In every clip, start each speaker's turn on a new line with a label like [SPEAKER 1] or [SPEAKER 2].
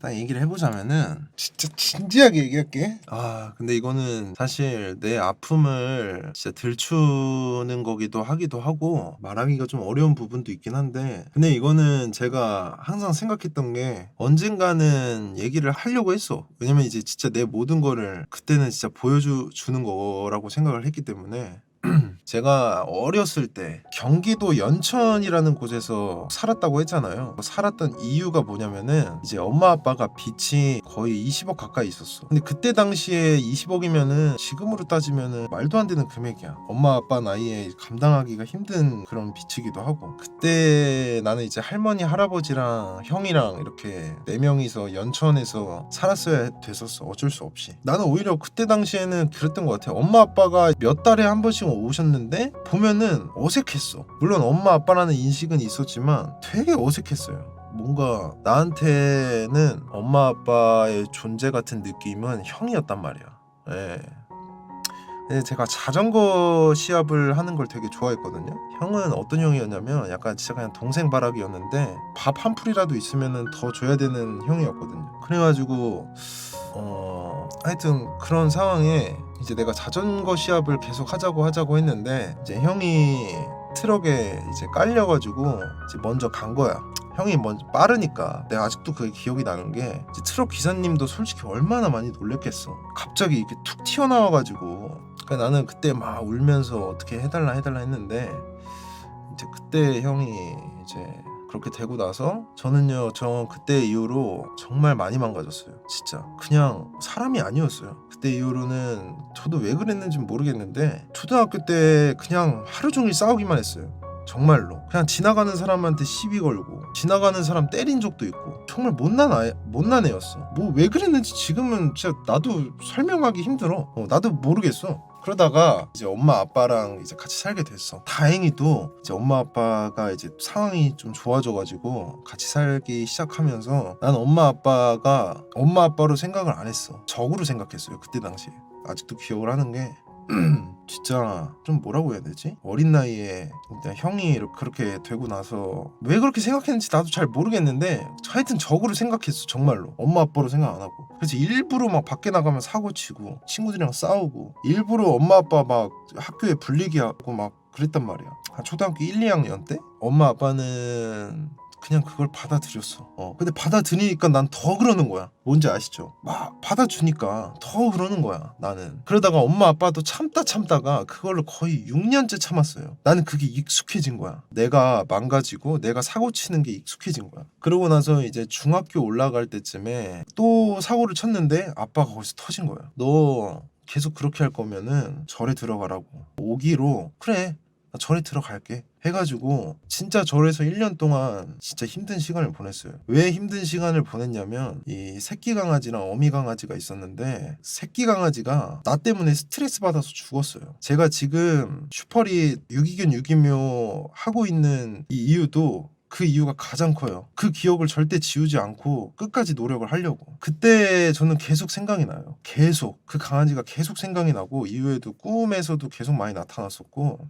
[SPEAKER 1] 딱 얘기를 해보자면은 진짜 진지하게 얘기할게. 아 근데 이거는 사실 내 아픔을 진짜 들추는 거기도 하기도 하고 말하기가 좀 어려운 부분도 있긴 한데 근데 이거는 제가 항상 생각했던 게 언젠가는 얘기를 하려고 했어. 왜냐면 이제 진짜 내 모든 거를 그때는 진짜 보여주 주는 거라고 생각을 했기 때문에 제가 어렸을 때 경기도 연천이라는 곳에서 살았다고 했잖아요. 살았던 이유가 뭐냐면은 이제 엄마 아빠가 빚이 거의 20억 가까이 있었어. 근데 그때 당시에 20억이면은 지금으로 따지면은 말도 안 되는 금액이야. 엄마 아빠 나이에 감당하기가 힘든 그런 빚이기도 하고. 그때 나는 이제 할머니 할아버지랑 형이랑 이렇게 네 명이서 연천에서 살았어야 됐었어. 어쩔 수 없이. 나는 오히려 그때 당시에는 그랬던 것 같아. 엄마 아빠가 몇 달에 한 번씩 오셨는데 보면은 어색했어. 물론 엄마 아빠라는 인식은 있었지만 되게 어색했어요. 뭔가 나한테는 엄마 아빠의 존재 같은 느낌은 형이었단 말이야. 예. 근데 제가 자전거 시합을 하는 걸 되게 좋아했거든요. 형은 어떤 형이었냐면 약간 진짜 그냥 동생 바라기였는데 밥 한 풀이라도 있으면은 더 줘야 되는 형이었거든요. 그래가지고 어 하여튼 그런 상황에 이제 내가 자전거 시합을 계속 하자고 하자고 했는데 이제 형이 트럭에 이제 깔려가지고 이제 먼저 간 거야. 형이 먼저 빠르니까 내가 아직도 그게 기억이 나는 게 트럭 기사님도 솔직히 얼마나 많이 놀랬겠어. 갑자기 이렇게 툭 튀어나와가지고 그러니까 나는 그때 막 울면서 어떻게 해달라 해달라 했는데 이제 그때 형이 이제 그렇게 되고 나서 저는요 저 그때 이후로 정말 많이 망가졌어요. 진짜. 그냥 사람이 아니었어요. 그때 이후로는 저도 왜 그랬는지 모르겠는데 초등학교 때 그냥 하루 종일 싸우기만 했어요. 정말로. 그냥 지나가는 사람한테 시비 걸고 지나가는 사람 때린 적도 있고 정말 못난 아이 못난 애였어. 뭐 왜 그랬는지 지금은 진짜 나도 설명하기 힘들어. 어, 나도 모르겠어 그러다가 이제 엄마 아빠랑 이제 같이 살게 됐어. 다행히도 이제 엄마 아빠가 이제 상황이 좀 좋아져가지고 같이 살기 시작하면서 난 엄마 아빠가 엄마 아빠로 생각을 안 했어. 적으로 생각했어요. 그때 당시에. 아직도 기억을 하는 게 진짜 좀 뭐라고 해야 되지? 어린 나이에 형이 그렇게 되고 나서 왜 그렇게 생각했는지 나도 잘 모르겠는데 하여튼 적으로 생각했어 정말로. 엄마 아빠로 생각 안 하고. 그래서 일부러 막 밖에 나가면 사고 치고 친구들이랑 싸우고 일부러 엄마 아빠 막 학교에 불리게 하고 막 그랬단 말이야. 한 초등학교 1, 2학년 때? 엄마 아빠는 그냥 그걸 받아들였어. 어. 근데 받아들이니까 난 더 그러는 거야. 뭔지 아시죠? 막 받아주니까 더 그러는 거야. 나는. 그러다가 엄마 아빠도 참다 참다가 그걸로 거의 6년째 참았어요. 나는 그게 익숙해진 거야. 내가 망가지고 내가 사고 치는 게 익숙해진 거야. 그러고 나서 이제 중학교 올라갈 때쯤에 또 사고를 쳤는데 아빠가 거기서 터진 거야. 너 계속 그렇게 할 거면은 절에 들어가라고. 오기로 그래. 나 절에 들어갈게. 해가지고 진짜 절에서 1년 동안 진짜 힘든 시간을 보냈어요. 왜 힘든 시간을 보냈냐면 이 새끼 강아지랑 어미 강아지가 있었는데 새끼 강아지가 나 때문에 스트레스 받아서 죽었어요. 제가 지금 슈퍼리 유기견 유기묘 하고 있는 이 이유도 그 이유가 가장 커요. 그 기억을 절대 지우지 않고 끝까지 노력을 하려고. 그때 저는 계속 생각이 나요. 계속. 그 강아지가 계속 생각이 나고 이후에도 꿈에서도 계속 많이 나타났었고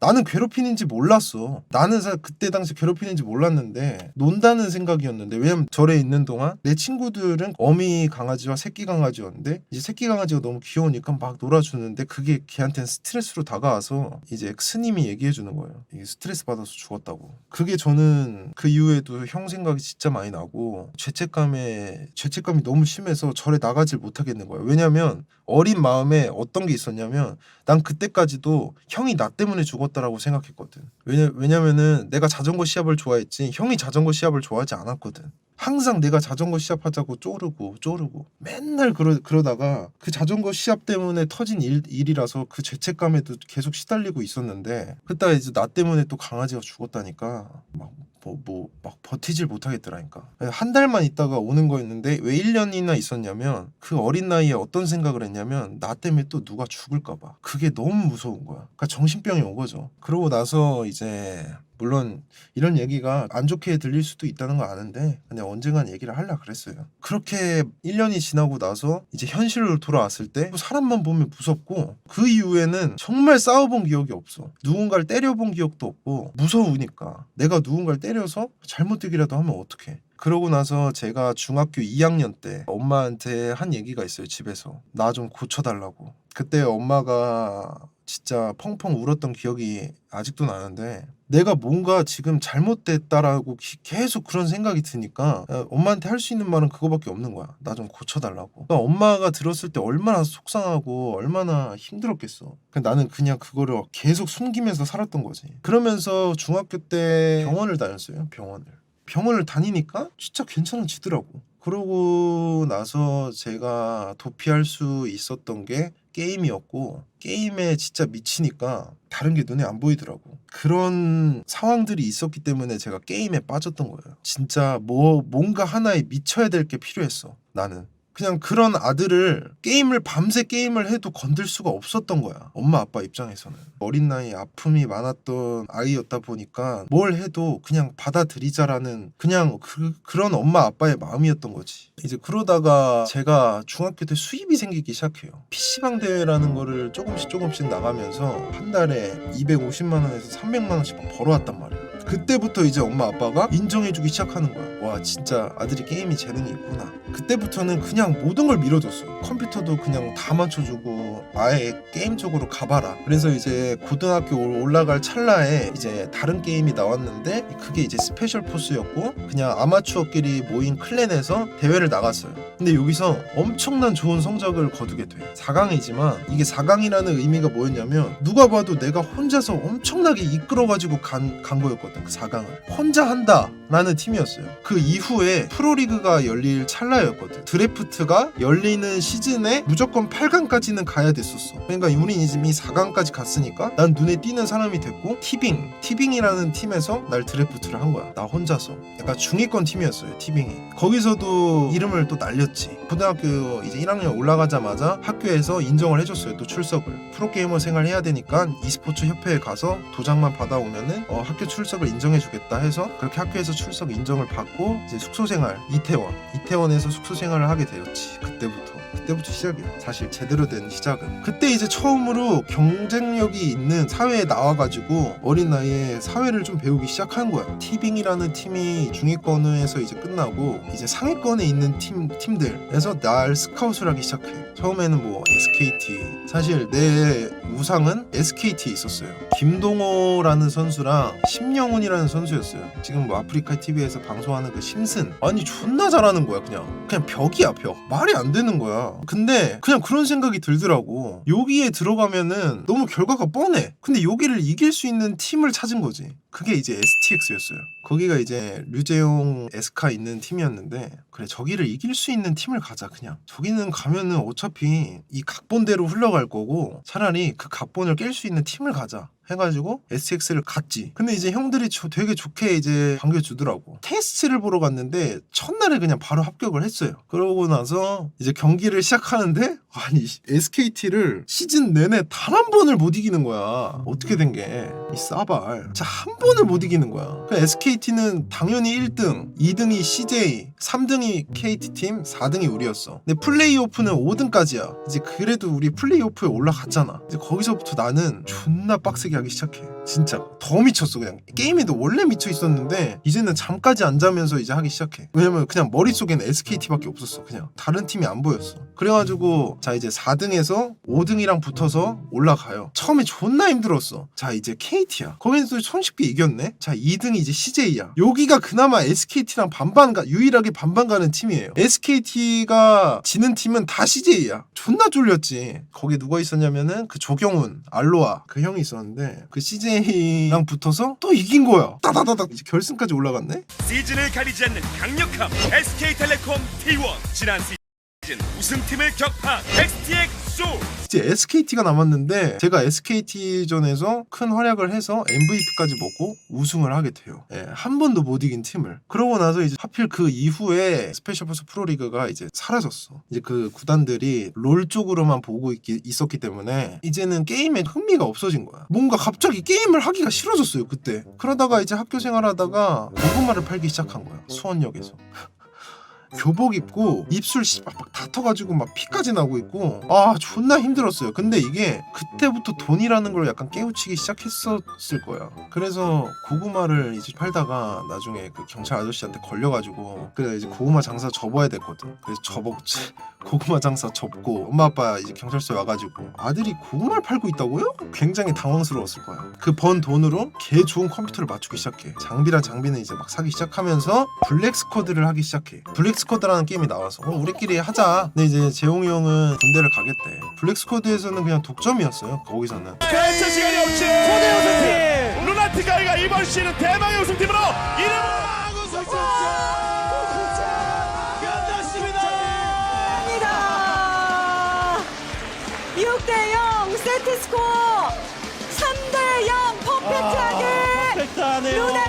[SPEAKER 1] 나는 괴롭히는지 몰랐어. 나는 사 그때 당시 괴롭히는지 몰랐는데 논다는 생각이었는데 왜냐면 절에 있는 동안 내 친구들은 어미 강아지와 새끼 강아지였는데 이제 새끼 강아지가 너무 귀여우니까 막 놀아주는데 그게 걔한테는 스트레스로 다가와서 이제 스님이 얘기해 주는 거예요. 이게 스트레스 받아서 죽었다고. 그게 저는 그 이후에도 형 생각이 진짜 많이 나고 죄책감에 죄책감이 너무 심해서 절에 나가질 못하겠는 거예요. 왜냐면 어린 마음에 어떤 게 있었냐면 난 그때까지도 형이 나 때문에 죽었다라고 생각했거든. 왜냐 왜냐면은 내가 자전거 시합을 좋아했지 형이 자전거 시합을 좋아하지 않았거든. 항상 내가 자전거 시합하자고 쪼르고 쪼르고. 맨날 그러, 그러다가 그 자전거 시합 때문에 터진 일, 일이라서 그 죄책감에도 계속 시달리고 있었는데 그때가 이제 나 때문에 또 강아지가 죽었다니까 막 뭐 뭐 막 버티질 못하겠더라니까. 한 달만 있다가 오는 거였는데 왜 1년이나 있었냐면 그 어린 나이에 어떤 생각을 했냐면 나 때문에 또 누가 죽을까 봐. 그게 너무 무서운 거야. 그러니까 정신병이 온 거죠. 그러고 나서 이제 물론 이런 얘기가 안 좋게 들릴 수도 있다는 거 아는데 그냥 언젠간 얘기를 하려 그랬어요. 그렇게 1년이 지나고 나서 이제 현실로 돌아왔을 때 사람만 보면 무섭고 그 이후에는 정말 싸워본 기억이 없어. 누군가를 때려본 기억도 없고 무서우니까 내가 누군가를 때려 때려서 잘못 뛰기라도 하면 어떡해. 그러고 나서 제가 중학교 2학년 때 엄마한테 한 얘기가 있어요 집에서 나 좀 고쳐달라고 그때 엄마가 진짜 펑펑 울었던 기억이 아직도 나는데 내가 뭔가 지금 잘못됐다라고 기- 계속 그런 생각이 드니까 야, 엄마한테 할 수 있는 말은 그거밖에 없는 거야. 나 좀 고쳐달라고. 그러니까 엄마가 들었을 때 얼마나 속상하고 얼마나 힘들었겠어. 근데 나는 그냥 그거를 계속 숨기면서 살았던 거지. 그러면서 중학교 때 병원을 다녔어요 병원을. 병원을 다니니까 진짜 괜찮아지더라고. 그러고 나서 제가 도피할 수 있었던 게 게임이었고 게임에 진짜 미치니까 다른 게 눈에 안 보이더라고. 그런 상황들이 있었기 때문에 제가 게임에 빠졌던 거예요. 진짜 뭐 뭔가 하나에 미쳐야 될 게 필요했어. 나는. 그냥 그런 아들을 게임을 밤새 게임을 해도 건들 수가 없었던 거야. 엄마 아빠 입장에서는. 어린 나이에 아픔이 많았던 아이였다 보니까 뭘 해도 그냥 받아들이자라는 그냥 그, 그런 엄마 아빠의 마음이었던 거지. 이제 그러다가 제가 중학교 때 수입이 생기기 시작해요. PC방 대회라는 거를 조금씩 조금씩 나가면서 한 달에 250만 원에서 300만 원씩 막 벌어왔단 말이야. 그때부터 이제 엄마 아빠가 인정해주기 시작하는 거야. 와 진짜 아들이 게임이 재능이 있구나. 그때부터는 그냥 모든 걸 밀어줬어. 컴퓨터도 그냥 다 맞춰주고 아예 게임 쪽으로 가봐라. 그래서 이제 고등학교 올- 올라갈 찰나에 이제 다른 게임이 나왔는데 그게 이제 스페셜 포스였고 그냥 아마추어끼리 모인 클랜에서 대회를 나갔어요. 근데 여기서 엄청난 좋은 성적을 거두게 돼. 4강이지만 이게 4강이라는 의미가 뭐였냐면 누가 봐도 내가 혼자서 엄청나게 이끌어가지고 간, 간 거였거든. 그 4강을. 혼자 한다라는 팀이었어요. 그 이후에 프로리그가 열릴 찰나였거든. 드래프트가 열리는 시즌에 무조건 8강까지는 가야 됐었어. 그러니까 우린 이미 4강까지 갔으니까 난 눈에 띄는 사람이 됐고 티빙, 티빙이라는 팀에서 날 드래프트를 한 거야. 나 혼자서. 약간 중위권 팀이었어요. 티빙이. 거기서도 이름을 또 날렸지. 고등학교 이제 1학년 올라가자마자 학교에서 인정을 해줬어요. 또 출석을. 프로게이머 생활 해야 되니까 e스포츠 협회에 가서 도장만 받아오면은 어, 학교 출석을 인정해주겠다 해서 그렇게 학교에서 출석 인정을 받고 이제 숙소 생활 이태원 이태원에서 숙소 생활을 하게 되었지. 그때부터. 그때부터 시작이야. 사실 제대로 된 시작은. 그때 이제 처음으로 경쟁력이 있는 사회에 나와가지고 어린 나이에 사회를 좀 배우기 시작한 거야. 티빙이라는 팀이 중위권에서 이제 끝나고 이제 상위권에 있는 팀 팀들에서 날 스카웃을 하기 시작해. 처음에는 뭐 SKT. 사실 내 우상은 SKT에 있었어요. 김동호라는 선수랑 심영훈이라는 선수였어요. 지금 뭐 아프리카 TV에서 방송하는 그 심슨. 아니 존나 잘하는 거야 그냥. 그냥 벽이야 벽. 말이 안 되는 거야. 근데 그냥 그런 생각이 들더라고. 여기에 들어가면은 너무 결과가 뻔해. 근데 여기를 이길 수 있는 팀을 찾은 거지. 그게 이제 STX였어요. 거기가 이제 류재용 에스카 있는 팀이었는데 그래 저기를 이길 수 있는 팀을 가자 그냥 저기는 가면은 어차피 이 각본대로 흘러갈 거고 차라리 그 각본을 깰 수 있는 팀을 가자 해가지고 STX를 갔지. 근데 이제 형들이 저 되게 좋게 이제 반겨주더라고. 테스트를 보러 갔는데 첫날에 그냥 바로 합격을 했어요. 그러고 나서 이제 경기를 시작하는데 아니 SKT를 시즌 내내 단 한 번을 못 이기는 거야. 어떻게 된 게 이 싸발. 자한 번을 못 이기는 거야. SKT는 당연히 1등, 2등이 CJ, 3등이 KT팀, 4등이 우리였어. 근데 플레이오프는 5등까지야. 이제 그래도 우리 플레이오프에 올라갔잖아. 이제 거기서부터 나는 존나 빡세게 하기 시작해. 진짜 더 미쳤어 그냥. 게임에도 원래 미쳐 있었는데 이제는 잠까지 안 자면서 이제 하기 시작해. 왜냐면 그냥 머릿속에는 SKT밖에 없었어 그냥. 다른 팀이 안 보였어. 그래가지고 자 이제 4등에서 5등이랑 붙어서 올라가요. 처음에 존나 힘들었어. 자 이제 KT야. 거기서 손쉽게 이겼네. 자 2등이 이제 CJ야. 여기가 그나마 SKT랑 반반 가 유일하게 반반 가는 팀이에요. SKT가 지는 팀은 다 CJ야. 존나 쫄렸지. 거기 누가 있었냐면은 그 조경훈 알로아 그 형이 있었는데 그 CJ 랑 붙어서 또 이긴 거야. 따다다닥 이제 결승까지 올라갔네?
[SPEAKER 2] 시즌을 가리지 않는 강력함. SK텔레콤 T1. 지난 시즌 우승팀을 격파 XTX 소울
[SPEAKER 1] 이제 SKT가 남았는데 제가 SKT전에서 큰 활약을 해서 MVP까지 먹고 우승을 하게 돼요. 예, 한 번도 못 이긴 팀을. 그러고 나서 이제 하필 그 이후에 스페셜 포스 프로리그가 이제 사라졌어. 이제 그 구단들이 롤 쪽으로만 보고 있기, 있었기 때문에 이제는 게임에 흥미가 없어진 거야. 뭔가 갑자기 게임을 하기가 싫어졌어요 그때. 그러다가 이제 학교 생활하다가 고구마를 팔기 시작한 거야 수원역에서. 교복 입고 입술 씨막 막 다퉈가지고 막 피까지 나고 있고 아 존나 힘들었어요. 근데 이게 그때부터 돈이라는 걸 약간 깨우치기 시작했었을 거야. 그래서 고구마를 이제 팔다가 나중에 그 경찰 아저씨한테 걸려가지고 그래 이제 고구마 장사 접어야 됐거든. 그래서 접어 고구마 장사 접고 엄마 아빠 이제 경찰서에 와가지고 아들이 고구마를 팔고 있다고요? 굉장히 당황스러웠을 거야. 그 번 돈으로 개 좋은 컴퓨터를 맞추기 시작해. 장비랑 장비는 이제 막 사기 시작하면서 블랙 스쿼드를 하기 시작해. 블랙 스쿼드라는 게임이 나와서 어, 우리끼리 하자. 근데 이제 재홍이 형은 군대를 가겠대. 블랙 스쿼드에서는 그냥 독점이었어요. 거기서는.
[SPEAKER 3] 그렇죠 시간이 없지 초대 우승팀 루나티카이가 이번 시즌 대망의 우승팀으로 이름을
[SPEAKER 4] 합니다. 6대0 세트 스코어 3대0 퍼펙트하게
[SPEAKER 3] 팩트하네요
[SPEAKER 4] 루나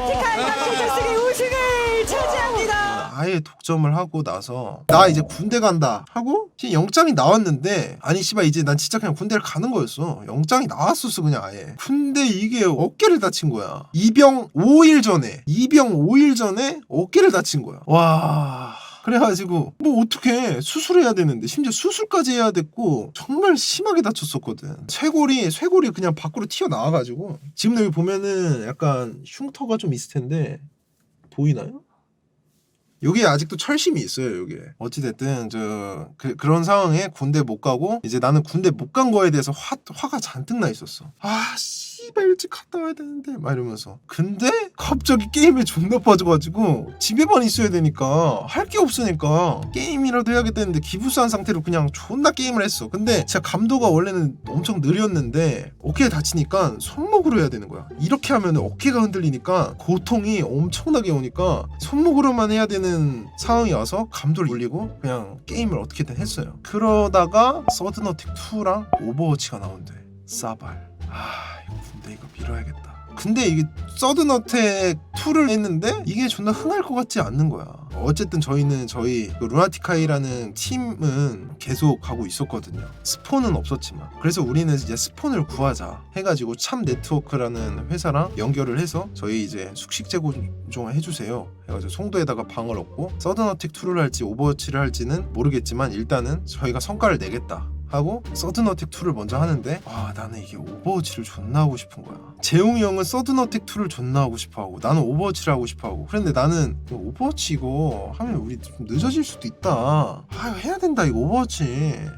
[SPEAKER 1] 아예 독점을 하고 나서 나 이제 군대 간다 하고 지금 영장이 나왔는데 아니 씨발 이제 난 진짜 그냥 군대를 가는 거였어. 영장이 나왔었어 그냥 아예. 근데 이게 어깨를 다친 거야. 이병 5일 전에 이병 5일 전에 어깨를 다친 거야. 와. 그래가지고 뭐 어떻게 수술해야 되는데 심지어 수술까지 해야 됐고 정말 심하게 다쳤었거든. 쇄골이 쇄골이 그냥 밖으로 튀어나와가지고. 지금 여기 보면은 약간 흉터가 좀 있을 텐데 보이나요? 여기에 아직도 철심이 있어요, 여기에. 어찌됐든, 저, 그, 그런 상황에 군대 못 가고, 이제 나는 군대 못 간 거에 대해서 화, 화가 잔뜩 나 있었어. 아, 씨 발, 일찍 갔다 와야 되는데, 막 이러면서. 근데, 갑자기 게임에 존나 빠져가지고, 집에만 있어야 되니까, 할 게 없으니까, 게임이라도 해야겠다는데, 기부스한 상태로 그냥 존나 게임을 했어. 근데, 제가 감도가 원래는 엄청 느렸는데, 어깨에 다치니까, 손목으로 해야 되는 거야. 이렇게 하면 어깨가 흔들리니까, 고통이 엄청나게 오니까, 손목으로만 해야 되는 상황이 와서 감도를 올리고 그냥 게임을 어떻게든 했어요. 그러다가 서든어택 2랑 오버워치가 나온대. 싸발. 아 근데 이거 밀어야겠다. 근데 이게 서든어택 2를 했는데 이게 존나 흥할 것 같지 않는 거야. 어쨌든 저희는 저희 그 루나티카이라는 팀은 계속 가고 있었거든요. 스폰은 없었지만. 그래서 우리는 이제 스폰을 구하자 해가지고 참 네트워크라는 회사랑 연결을 해서 저희 이제 숙식 제공 좀 해주세요. 해가지고 송도에다가 방을 얻고 서든어택 2를 할지 오버워치를 할지는 모르겠지만 일단은 저희가 성과를 내겠다. 하고 서든어택 2를 먼저 하는데 아 나는 이게 오버워치를 존나 하고 싶은 거야. 재웅이 형은 서든어택 2를 존나 하고 싶어 하고 나는 오버워치를 하고 싶어 하고. 그런데 나는 오버워치 이거 하면 우리 좀 늦어질 수도 있다. 아 해야 된다 이거 오버워치.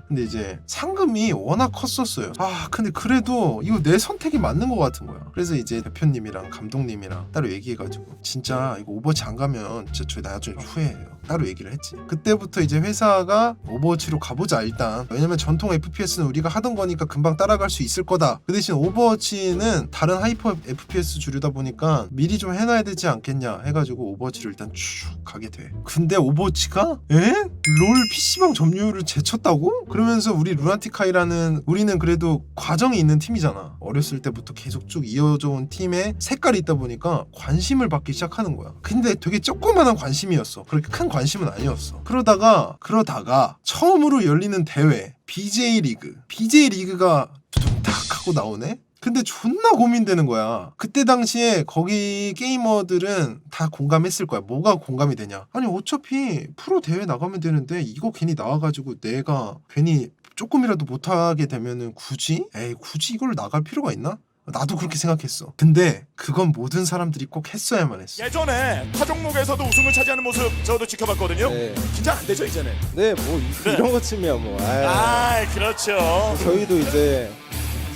[SPEAKER 1] 근데 이제 상금이 워낙 컸었어요. 아 근데 그래도 이거 내 선택이 맞는 것 같은 거야. 그래서 이제 대표님이랑 감독님이랑 따로 얘기해가지고 진짜 이거 오버워치 안 가면 진짜 저희 나중에 후회해요. 따로 얘기를 했지. 그때부터 이제 회사가 오버워치로 가보자 일단. 왜냐면 전통 FPS는 우리가 하던 거니까 금방 따라갈 수 있을 거다. 그 대신 오버워치는 다른 하이퍼 FPS 주류다 보니까 미리 좀 해놔야 되지 않겠냐 해가지고 오버워치를 일단 쭉 가게 돼. 근데 오버워치가? 에? 롤 PC방 점유율을 제쳤다고? 그러면서 우리 루나티카이라는 우리는 그래도 과정이 있는 팀이잖아. 어렸을 때부터 계속 쭉 이어져 온 팀에 색깔이 있다 보니까 관심을 받기 시작하는 거야. 근데 되게 조그만한 관심이었어. 그렇게 큰 관심은 아니었어. 그러다가 그러다가 처음으로 열리는 대회 BJ 리그 BJ 리그가 툭탁 하고 나오네 근데 존나 고민되는 거야. 그때 당시에 거기 게이머들은 다 공감했을 거야. 뭐가 공감이 되냐? 아니 어차피 프로 대회 나가면 되는데 이거 괜히 나와가지고 내가 괜히 조금이라도 못하게 되면은 굳이? 에이 굳이 이걸 나갈 필요가 있나? 나도 그렇게 생각했어. 근데 그건 모든 사람들이 꼭 했어야만 했어.
[SPEAKER 3] 예전에 타 종목에서도 우승을 차지하는 모습 저도 지켜봤거든요
[SPEAKER 5] 네.
[SPEAKER 3] 진짜 안 되죠 이제는
[SPEAKER 5] 네, 뭐 이-
[SPEAKER 3] 네.
[SPEAKER 5] 이런 거 치면 뭐. 아유.
[SPEAKER 3] 아 그렇죠
[SPEAKER 5] 저희도 이제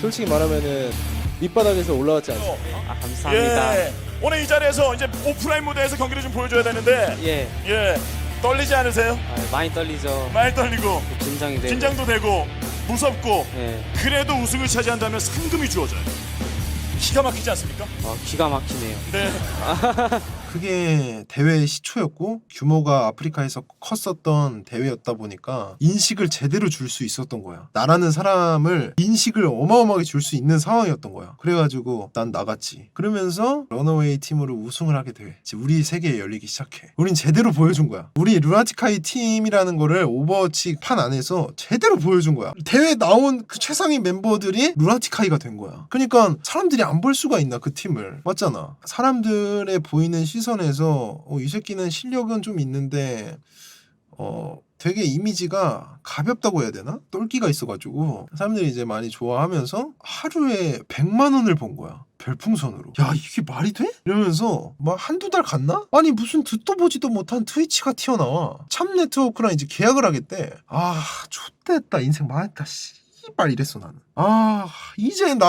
[SPEAKER 5] 솔직히 말하면은 밑바닥에서 올라왔지 않습니까?
[SPEAKER 6] 아, 감사합니다.
[SPEAKER 3] 예. 오늘 이 자리에서 이제 오프라인 무대에서 경기를 좀 보여줘야 되는데
[SPEAKER 6] 예,
[SPEAKER 3] 예 떨리지 않으세요?
[SPEAKER 6] 아, 많이 떨리죠.
[SPEAKER 3] 많이 떨리고
[SPEAKER 6] 긴장이 되고.
[SPEAKER 3] 긴장도 되고 무섭고
[SPEAKER 6] 예,
[SPEAKER 3] 그래도 우승을 차지한다면 상금이 주어져요. 기가 막히지 않습니까?
[SPEAKER 6] 아, 기가 막히네요.
[SPEAKER 3] 네.
[SPEAKER 1] 그게 대회의 시초였고 규모가 아프리카에서 컸었던 대회였다 보니까 인식을 제대로 줄 수 있었던 거야. 나라는 사람을 인식을 어마어마하게 줄 수 있는 상황이었던 거야. 그래가지고 난 나갔지. 그러면서 런어웨이 팀으로 우승을 하게 돼. 이제 우리 세계에 열리기 시작해. 우린 제대로 보여준 거야. 우리 루나티카이 팀이라는 거를 오버워치 판 안에서 제대로 보여준 거야. 대회 나온 그 최상위 멤버들이 루나티카이가 된 거야. 그러니까 사람들이 안 볼 수가 있나 그 팀을 맞잖아. 사람들의 보이는 시 선에서 어, 이 새끼는 실력은 좀 있는데 어 되게 이미지가 가볍다고 해야 되나? 똘끼가 있어가지고 사람들이 이제 많이 좋아하면서 하루에 100만 원을 번 거야. 별풍선으로. 야 이게 말이 돼? 이러면서 막 한두 달 갔나? 아니 무슨 듣도 보지도 못한 트위치가 튀어나와. 참 네트워크랑 이제 계약을 하겠대. 아 좆됐다 인생 망했다 씨. 발 이랬어 나는. 아 이제 나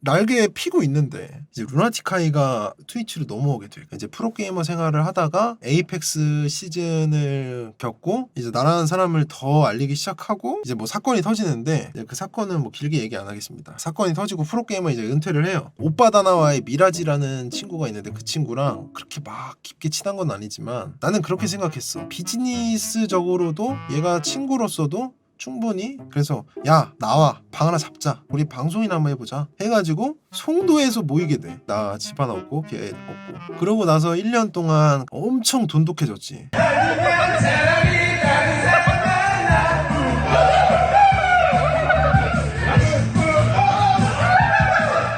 [SPEAKER 1] 날개 피고 있는데 이제 루나티카이가 트위치로 넘어오게 돼. 이제 프로게이머 생활을 하다가 에이펙스 시즌을 겪고 이제 나라는 사람을 더 알리기 시작하고 이제 뭐 사건이 터지는데 이제 그 사건은 뭐 길게 얘기 안 하겠습니다. 사건이 터지고 프로게이머 이제 은퇴를 해요. 오빠 다나와의 미라지라는 친구가 있는데 그 친구랑 그렇게 막 깊게 친한 건 아니지만 나는 그렇게 생각했어. 비즈니스적으로도 얘가 친구로서도 충분히 그래서 야 나와 방 하나 잡자 우리 방송이나 한번 해보자 해가지고 송도에서 모이게 돼 나 집 하나 없고 걔 없고 그러고 나서 1년 동안 엄청 돈독해졌지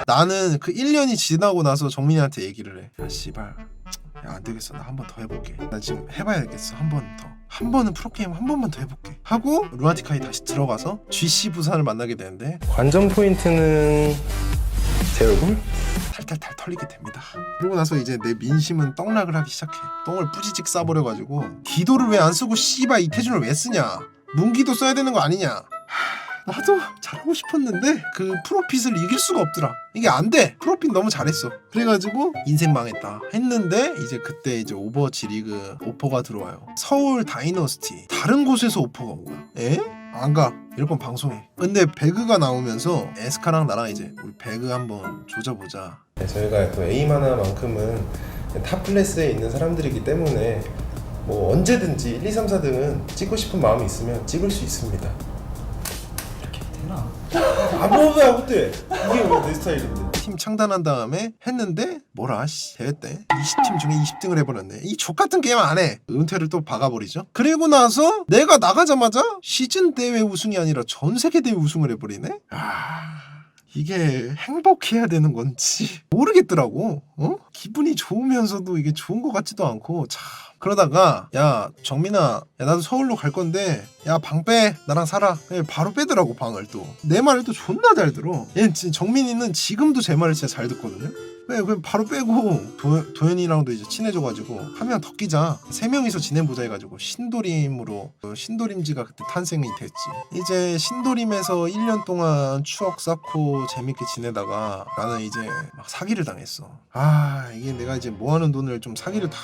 [SPEAKER 1] 나는 그 1년이 지나고 나서 정민이한테 얘기를 해. 야, 씨발. 야, 안 되겠어. 나 한 번 더 해볼게. 나 지금 해봐야겠어. 한 번 더. 한 번은 프로게임 한 번만 더 해볼게. 하고 루아티카이 다시 들어가서 GC 부산을 만나게 되는데
[SPEAKER 5] 관전 포인트는 제 얼굴?
[SPEAKER 1] 탈탈탈 털리게 됩니다. 그러고 나서 이제 내 민심은 떡락을 하기 시작해. 똥을 뿌지직 싸버려가지고 기도를 왜 안 쓰고 씨발 이태준을 왜 쓰냐? 문기도 써야 되는 거 아니냐? 하, 나도 잘하고 싶었는데 그 프로핏을 이길 수가 없더라. 이게 안 돼. 프로핏 너무 잘했어. 그래가지고 인생 망했다 했는데 이제 그때 이제 오버워치 리그 오퍼가 들어와요. 서울 다이너스티 다른 곳에서 오퍼가 온 거야. 에? 안 가. 이럴 건 방송해. 근데 배그가 나오면서 에스카랑 나랑 이제 우리 배그 한번 조져보자.
[SPEAKER 5] 네, 저희가 또 에이마나만큼은 탑 클래스에 있는 사람들이기 때문에 뭐 언제든지 1, 2, 3, 4등은 찍고 싶은 마음이 있으면 찍을 수 있습니다. 아 뭐야 어때? 이게 왜내 스타일인데?
[SPEAKER 1] 팀 창단한 다음에 했는데 뭐라 씨 대회 때? 20팀 중에 20등을 해버렸네. 이 족같은 게임 안해. 은퇴를 또 박아버리죠. 그리고 나서 내가 나가자마자 시즌 대회 우승이 아니라 전 세계 대회 우승을 해버리네? 아 이게 행복해야 되는 건지 모르겠더라고. 어? 기분이 좋으면서도 이게 좋은 것 같지도 않고 참 그러다가 야 정민아 야 나도 서울로 갈 건데 야 방 빼. 나랑 살아. 예, 바로 빼더라고 방을 또. 내 말을 또 존나 잘 들어. 얘 진- 정민이는 지금도 제 말을 진짜 잘 듣거든요? 네, 그냥 바로 빼고 도, 도현이랑도 이제 친해져가지고 한 명 더 끼자. 세 명이서 지내보자 해가지고 신도림으로 그 신도림지가 그때 탄생이 됐지. 이제 신도림에서 1년 동안 추억 쌓고 재밌게 지내다가 나는 이제 막 사기를 당했어. 아 이게 내가 이제 모아놓은 돈을 좀 사기를 다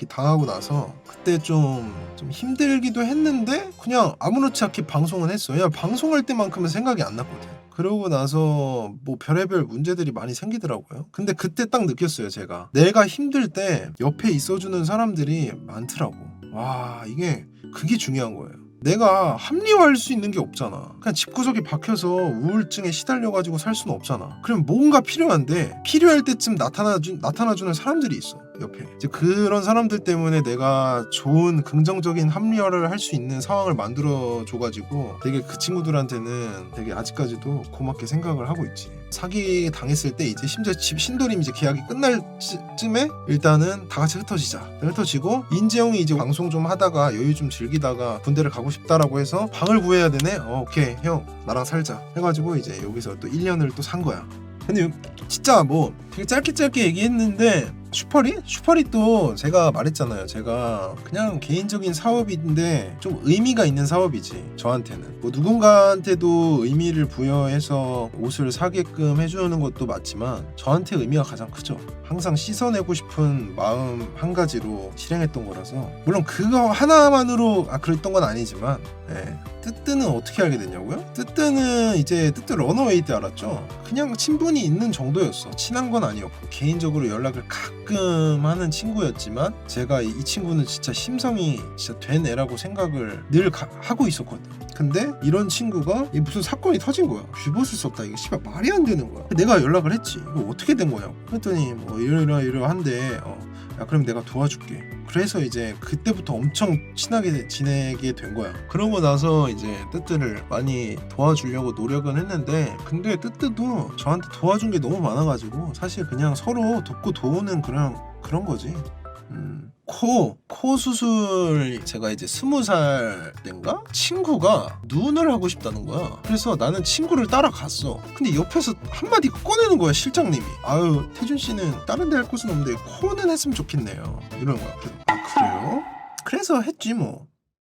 [SPEAKER 1] 이렇게 당하고 나서 그때 좀, 좀 힘들기도 했는데 그냥 아무렇지 않게 방송은 했어 야 방송할 때만큼은 생각이 안 났거든 그러고 나서 뭐 별의별 문제들이 많이 생기더라고요. 근데 그때 딱 느꼈어요, 제가. 내가 힘들 때 옆에 있어주는 사람들이 많더라고. 와, 이게 그게 중요한 거예요. 내가 합리화할 수 있는 게 없잖아. 그냥 집구석에 박혀서 우울증에 시달려가지고 살 수는 없잖아. 그럼 뭔가 필요한데 필요할 때쯤 나타나주, 나타나주는 사람들이 있어. 옆에. 이제 그런 사람들 때문에 내가 좋은 긍정적인 합리화를 할 수 있는 상황을 만들어 줘가지고 되게 그 친구들한테는 되게 아직까지도 고맙게 생각을 하고 있지. 사기 당했을 때 이제 심지어 집 신도림 이제 계약이 끝날 찌- 쯤에 일단은 다 같이 흩어지자. 흩어지고 인재영이 이제 방송 좀 하다가 여유 좀 즐기다가 군대를 가고 싶다라고 해서 방을 구해야 되네. 어, 오케이 형 나랑 살자. 해가지고 이제 여기서 또 1년을 또 산 거야. 근데 요- 진짜 뭐 되게 짧게 짧게 얘기했는데 슈퍼리? 슈퍼리 또 제가 말했잖아요. 제가 그냥 개인적인 사업인데 좀 의미가 있는 사업이지 저한테는. 뭐 누군가한테도 의미를 부여해서 옷을 사게끔 해주는 것도 맞지만 저한테 의미가 가장 크죠. 항상 씻어내고 싶은 마음 한 가지로 실행했던 거라서 물론 그거 하나만으로 아 그랬던 건 아니지만 예. 뜨뜨는 어떻게 알게 됐냐고요? 뜨뜨는 이제 뜨뜨 런어웨이 때 알았죠. 그냥 친분이 있는 정도였어. 친한 건 아니었고 개인적으로 연락을 가끔 하는 친구였지만 제가 이, 이 친구는 진짜 심성이 진짜 된 애라고 생각을 늘 가- 하고 있었거든. 근데 이런 친구가 이 무슨 사건이 터진 거야. 쥐벗을 수 없다. 이게 씨발 말이 안 되는 거야. 내가 연락을 했지. 이거 어떻게 된 거냐고. 그랬더니 뭐 이러이러 이러한데 어, 야 그럼 내가 도와줄게. 그래서 이제 그때부터 엄청 친하게 지내게 된 거야. 그러고 나서 이제 뜨뜨를 많이 도와주려고 노력은 했는데 근데 뜨뜨도 저한테 도와준 게 너무 많아가지고 사실 그냥 서로 돕고 도우는 그런 그런 거지. 음, 코, 코 수술 제가 이제 스무 살 땐가 친구가 눈을 하고 싶다는 거야. 그래서 나는 친구를 따라갔어. 근데 옆에서 한마디 꺼내는 거야 실장님이. 아유 태준 씨는 다른 데 할 곳은 없는데 코는 했으면 좋겠네요. 이러는 거야. 그래서, 아 그래요? 그래서 했지 뭐.